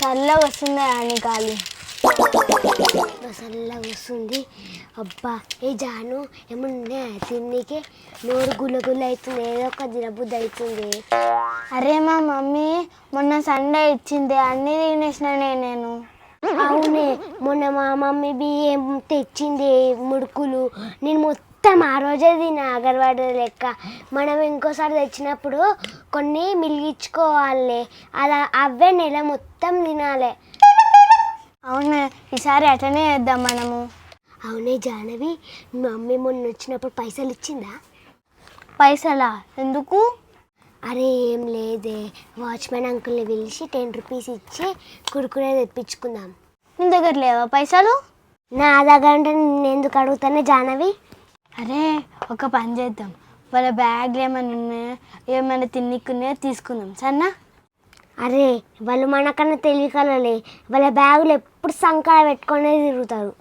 చల్లగా వస్తుంది అని గాలి. చల్లగా వస్తుంది. అబ్బా ఏ జాను ఏమన్నా తిన్నీకే నోరు గులగులు అవుతుంది. ఏదో ఒక దినబుద్ధి అవుతుంది. అరే మా మమ్మీ మొన్న సండే ఇచ్చింది. అన్నీ తినేసినానే నేను. అవునే మొన్న మా మమ్మీ బియ్యం తెచ్చింది ముడుకులు. నేను మొత్తం ఆ రోజే తిన్నా అగర్వాడి లెక్క. మనం ఇంకోసారి తెచ్చినప్పుడు కొన్ని మిలిగించుకోవాలి అలా అవే నెల మొత్తం తినాలి. అవును ఈసారి అట్లనే చేద్దాం మనము. అవునే జానవి మమ్మీ మొన్న వచ్చినప్పుడు పైసలు ఇచ్చిందా? పైసలా? ఎందుకు? అరే ఏం లేదే. వాచ్మెన్ అంకుల్ని పిలిచి టెన్ రూపీస్ ఇచ్చి కురుకురే తెప్పించుకుందాం. నీ దగ్గర లేవా పైసలు? నా దగ్గర అంటే నేను ఎందుకు అడుగుతానే జానవి? అరే ఒక పని చేద్దాం. వాళ్ళ బ్యాగ్లు ఏమైనా ఉన్నాయా? ఏమైనా తిన్నిక్కున్నాయో? తీసుకుందాం. సరేనా? అరే వాళ్ళు మనకన్నా తెలివి కలలే వాళ్ళ బ్యాగులు ఎప్పుడు సంకల పెట్టుకునే తిరుగుతారు.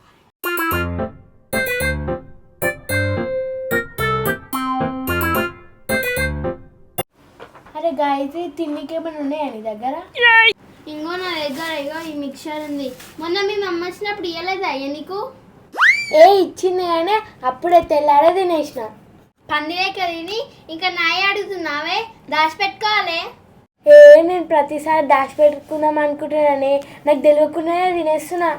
అరే గాయత్రి తిండికి ఏమైనా ఉన్నాయా నీ దగ్గర? ఇంకో నా దగ్గర ఇగో ఈ మిక్చర్ ఉంది. మొన్న మీ మమ్మ వచ్చినప్పుడు ఇవ్వలేదు అయ్యా నీకు? ఏ ఇచ్చింది కానీ అప్పుడే తెల్లారే తినేసిన. పందిరేక తిని ఇంకా నాయ అడుగుతున్నావే? దాచిపెట్టుకోవాలి. ఏ నేను ప్రతిసారి దాచి పెట్టుకుందాం అనుకుంటున్నానే. నాకు తెలియకుండానే తినేస్తున్నా.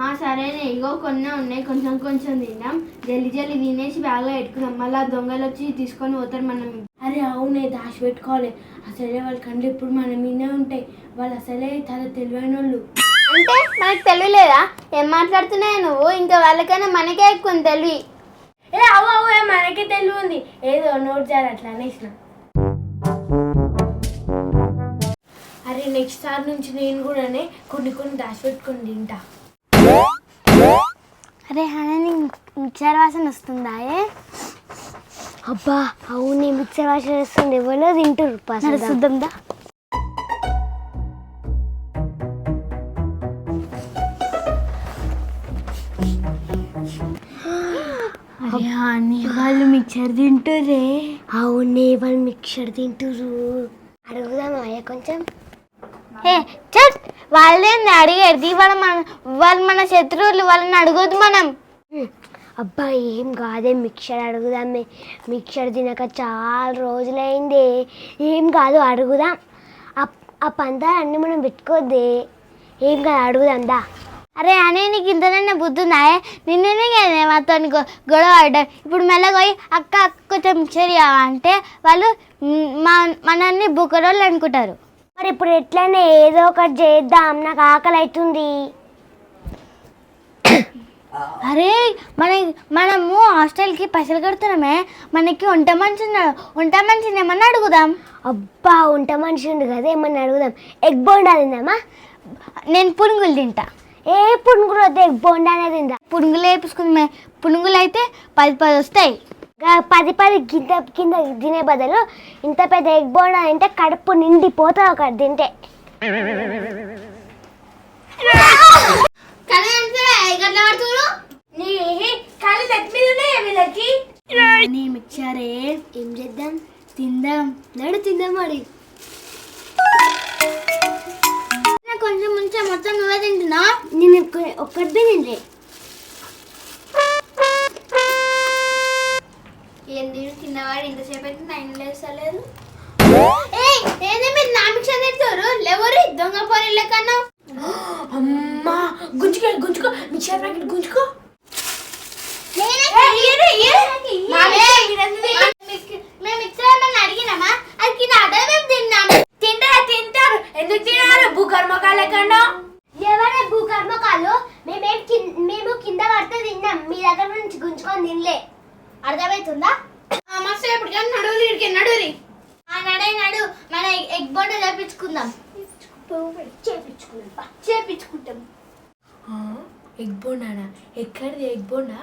ఆ సరేనే. ఇగో కొన్ని ఉన్నాయి. కొంచెం కొంచెం తిందాం జల్లి జల్లి తినేసి బ్యాగ్లో పెట్టుకుందాం మళ్ళీ దొంగలు వచ్చి తీసుకొని పోతారు మనం అరే అవునే. దాచి పెట్టుకోవాలి అసలే వాళ్ళ కండ్లు ఎప్పుడు మన మీదే ఉంటాయి. వాళ్ళు అసలే చాలా తెలివైన వాళ్ళు అంటే మనకు తెలియలేదా? ఏం మాట్లాడుతున్నావు నువ్వు? ఇంకా వాళ్ళకైనా మనకే ఎక్కువ తెలివి. ఏ అవు అవు ఏ మనకే తెలివి ఉంది. ఏదో నోట్ జారి అట్లా అనేసిన. అరే నెక్స్ట్ సార్ నుంచి నేను కూడానే కొన్ని కొన్ని దాచిపెట్టుకొని తింటా. అరే హనీ నీకు మిక్చర్ వాసన వస్తుందా ఏ? అబ్బా అవును మిక్సర్ వాషర్ వేస్తుంది. ఎవరో తింటారు నడు హనీ వాళ్ళు మిక్చర్ తింటురే అవునే వాళ్ళు మిక్సర్ తింటురు అడుగుదామా అయ్యా కొంచెం. ఏ చట్ వాళ్ళేంది అడిగేది వాళ్ళ మన వాళ్ళు మన శత్రువులు వాళ్ళని అడగొద్దు మనం. అబ్బా ఏం కాదే మిక్సర్ అడుగుదామే. మిక్సర్ తినక చాలా రోజులైంది. ఏం కాదు అడుగుదాం. ఆ- ఆ పందాలు అన్నీ మనం పెట్టుకోద్దే. ఏం కాదు అడుగుదాం దా. అరే అనే నీకు ఇంతనన్నా బుద్ధి ఉందా నిన్ననే కదా మాతో గొడవ ఆడ్డారు ఇప్పుడు మెల్లగా పోయి అక్క అక్క కొంచెం మిక్చర్ అంటే వాళ్ళు మ్, మనల్ని బుక్కరోళ్ళు అనుకుంటారు. మరి ఇప్పుడు ఎట్లనే ఏదో ఒకటి చేద్దాం నాకు ఆకలి అవుతుంది అరే మన మనము హాస్టల్కి పైసలు కడుతున్నామే. మనకి వంట మనిషి ఉన్నాడు వంట మనిషిని ఏమన్నా అడుగుదాం? అబ్బా ఉంట మనిషి ఉండు కదా ఏమన్నా అడుగుదాం. ఎగ్ బోండా తిందామా? నేను పునుగులు తింటా. ఏ పునుగులు వద్దు ఎగ్ బోండానే తిందా? పునుగులు వేపించుకుందామే పునుగులు అయితే పది పది వస్తాయి. పది పది గింత కింద తినే బదులు ఇంత పెద్ద ఎగ్ బోండా తింటే కడుపు నిండిపోతుంది ఒకటి తింటే. అంటే మిక్చరే ఏం చేద్దాం? తిందాం. నడు తిందాం మరి. కొంచెం ముంచే మొత్తం నువ్వే తింటున్నా నేను ఒక్క- ఒక్కటి ఏంది కిందవాడు ఇంతసేపు అయితే నైన్ ఏంది మీరు తింటారు లేవరు? దొంగ అమ్మా గుంజుకో గుంజుకో. మిక్సర్ ప్యాకెట్ గుంజుకో మేము మిక్సర్ ఏమన్నా అడిగినామా అది కింద అడే మేము తిన్నాం తింటారా తింటారు ఎందుకు తినాలి కన్నా? ఎవరే భూకర్మకాలు? మేమేం కిం- మేము కింద పడితే తిన్నాం. మీ దగ్గర నుంచి గుంజుకొని తినలే. అర్థమవుతుందా? మస్తు ఎప్పటికైనా నడువులు ఇడికి నడువురి ఆ నడే నడు. మన ఎగ్ బోండ చేపించుకుందాం చేపించుకున్నాం చేపించుకుంటాం ఎగ్ బోండానా? ఎక్కడిది ఎగ్ బోండా?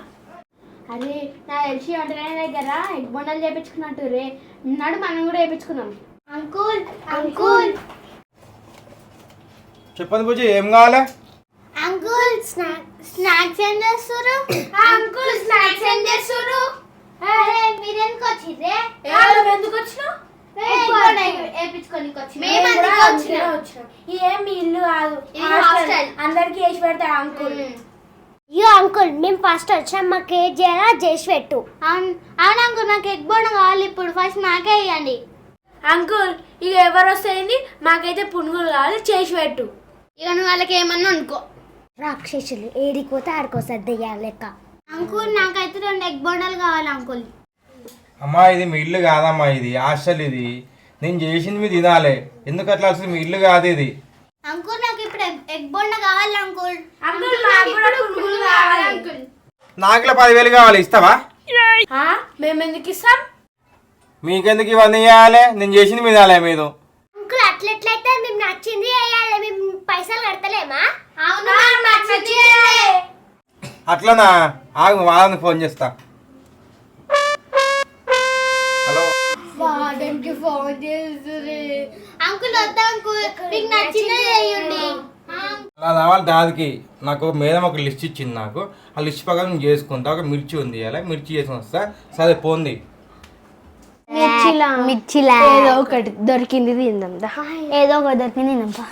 అరే నా తెలిసి వంటగానే దగ్గర ఎగ్ బొండాలు చేపించుకున్నట్టు రే. నడు మనం కూడా చేపించుకుందాం అంకుల్! అంకుల్! చెప్పండి బుజ్జి ఏం కావాలి? అంకుల్ స్నాక్స్ ఏం చేస్తారు అంకుల్ స్నాక్స్ ఏం చేస్తారు అరే మీరెందుకు వచ్చిర్రే? ఎందుకు వచ్చినావు? ఏం ఇల్లు కాదు. అందరికి వేసి పెడతాడు అంకుల్. యో అంకుల్ మేము ఫస్ట్ వచ్చాం మా కేక్ చేయాలా చేసి పెట్టు. అవును అంకుల్ నాకు ఎగ్ బోర్డు కావాలి ఇప్పుడు. ఫస్ట్ నాకే ఇవ్వండి అంకుల్ ఇక ఎవరు వస్తాయింది మాకైతే పునుగులు కావాలి చేసి పెట్టు. ఇక నువ్వు వాళ్ళకి ఏమన్నా అనుకో. రాక్షసులు ఏడిపోతే ఆడుకోసారి దెయ్యాలి లెక్క. అంకుల్ నాకైతే రెండు ఎగ్ బోండాలు కావాలి అంకుల్. అమ్మా ఇది మీ ఇల్లు కాదమ్మా ఇది. హాస్టల్ ఇది. నేను చేసింది మీరు తినాలి. ఎందుకు అట్లా అసలు మీ ఇల్లు కాదు ఇది? అంకుల్ నాకు ఇప్పుడు ఎగ్- ఎగ్ బోండ కావాలి అంకుల్. అంకుల్ మాకు కూడా పునుగులు కావాలి అంకుల్. నాకులా పదివేలు కావాలి ఇస్తావా? మేము ఎందుకు ఇస్తాం? మీకెందుకు ఇవన్నీ ఇవ్వాలి నేను చేసింది మీరు తినాలి మీరు అంకుల్ అట్లెట్లయితే మేము నచ్చింది పైసలు కడతలేమా? అవును అట్లనా? ఆగు వాళ్ళని ఫోన్ చేస్తా. హలో. వార్డెన్కి ఫోన్ చేస్తుంది అంకుల్ వద్దా అంకుల్. మీకు నచ్చిందే చేయండి. అలా రావాలి దాదికి. నాకు మేడం ఒక లిస్ట్ ఇచ్చింది నాకు. ఆ లిస్ట్ ప్రకారం నేను చేసుకుంటా. ఒక మిర్చి ఉంది అలా మిర్చి చేసుకుని వస్తా. సరే పోంది మిర్చిలా? మిర్చిలా? ఏదో ఒకటి దొరికింది తిందాం దా. ఏదో ఒక దొరికింది తినంపా.